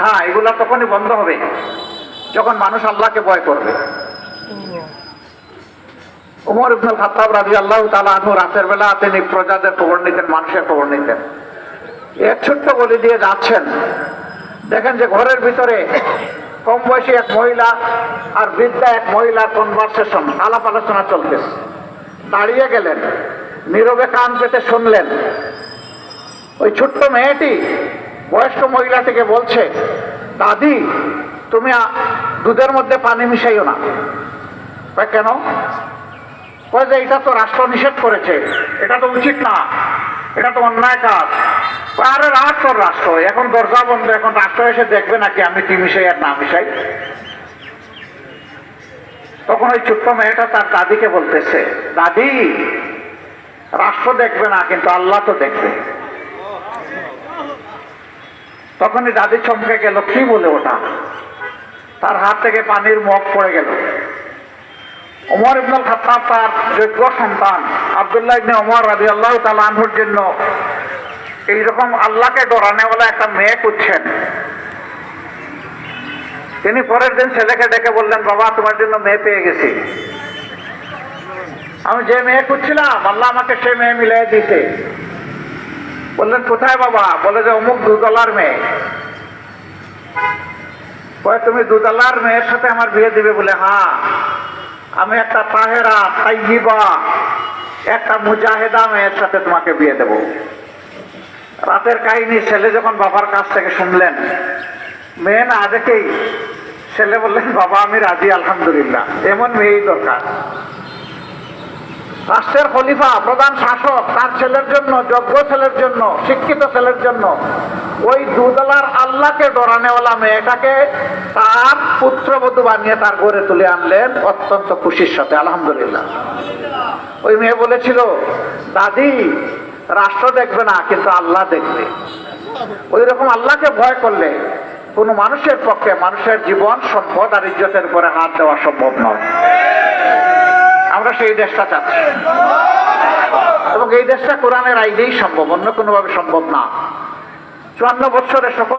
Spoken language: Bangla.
হ্যাঁ এগুলা তখনই বন্ধ হবে, যখন মানুষ আল্লাহকে ভয় করবে। উমর ইবনুল খাত্তাব রাজি আল্লাহ তালা রাতের বেলা তিনি প্রজাদের খবর নিতেন, মানুষের খবর নিতেন। এক ছোট্ট গলি দিয়ে যাচ্ছেন। দেখেন যে ঘরের ভিতরে কম বয়সী এক মহিলা আর বৃদ্ধা এক মহিলা কনভারসেশন আলাপ আলোচনা চলতেছে। দাঁড়িয়ে গেলেন, নীরবে কান পেতে শুনলেন। ওই ছোট্ট মেয়েটি বয়স্ক মহিলা থেকে বলছে, দাদি, তুমি দুধের মধ্যে পানি মিশাইও না। কেন? কয় যে, এটা তো রাষ্ট্র নিষেধ করেছে। এটা তো উচিত না। এটা তো অন্যায় কাজ। আরে, রাগ তোর রাষ্ট্র। এখন দরজা বন্ধ, এখন রাষ্ট্র এসে দেখবে নাকি আমি কি মিশাই আর না মিশাই? তখন ওই ছোট্ট মেয়েটা তার দাদিকে বলতেছে, দাদি, রাষ্ট্র দেখবে না, কিন্তু আল্লাহ তো দেখবে। তখনই দাদি চমকে গেল, কি বলে ওটা? তার হাত থেকে পানির মগ পড়ে গেল। ওমর ইবনুল খাত্তাব তার যোগ্য সন্তান। আবদুল্লাহ ইবনে ওমর রাজি আল্লাহ তালাহুর জন্য এইরকম আল্লাহকে ডরানেওয়ালা একটা মেয়ে খুঁজছেন। তিনি পরের দিন ছেলেকে ডেকে বললেন, বাবা, তোমার জন্য মেয়ে পেয়ে গেছি। আমি যে মেয়ে খুঁজছিলাম, আল্লাহ আমাকে সে মেয়ে মিলাই দিতে বললেন, কোথায় বাবা? বলে যে, অমুক দুতলার মেয়ে। কয়, তুমি দুতলার মেয়ের সাথে আমার বিয়ে দিবে? বলে হ্যাঁ আমি একটা তাহেরা তাইবা একটা মুজাহেদা মেয়ের সাথে তোমাকে বিয়ে দেব। রাতের কাহিনী, ছেলে যখন বাবার কাছ থেকে শুনলেন, মেয়ে না, দেখেই ছেলে বললেন, বাবা, আমি রাজি, আলহামদুলিল্লাহ, এমন মেয়েই দরকার। রাষ্ট্রের খলিফা, প্রধান শাসক, তার ছেলের জন্য, যোগ্য ছেলের জন্য, শিক্ষিত ছেলের জন্য, ওই দুদলার আল্লাহকে ডরানেওয়ালা মেয়েটাকে তার পুত্রবধূ বানিয়ে তার ঘরে তুলে আনলেন অত্যন্ত খুশির সাথে, আলহামদুলিল্লাহ। ওই মেয়ে বলেছিল, দাদি, রাষ্ট্র দেখবে না, কিন্তু আল্লাহ দেখবে। ওই রকম আল্লাহকে ভয় করলে কোনো মানুষের পক্ষে মানুষের জীবন, সম্পদ আর ইজ্জতের উপরে হাত দেওয়া সম্ভব নয়। সেই দেশটা চাচ্ছে এবং এই দেশটা কোরআনের আইনেই সম্ভব, অন্য কোনোভাবে সম্ভব না। চুয়ান্ন বছরে সকল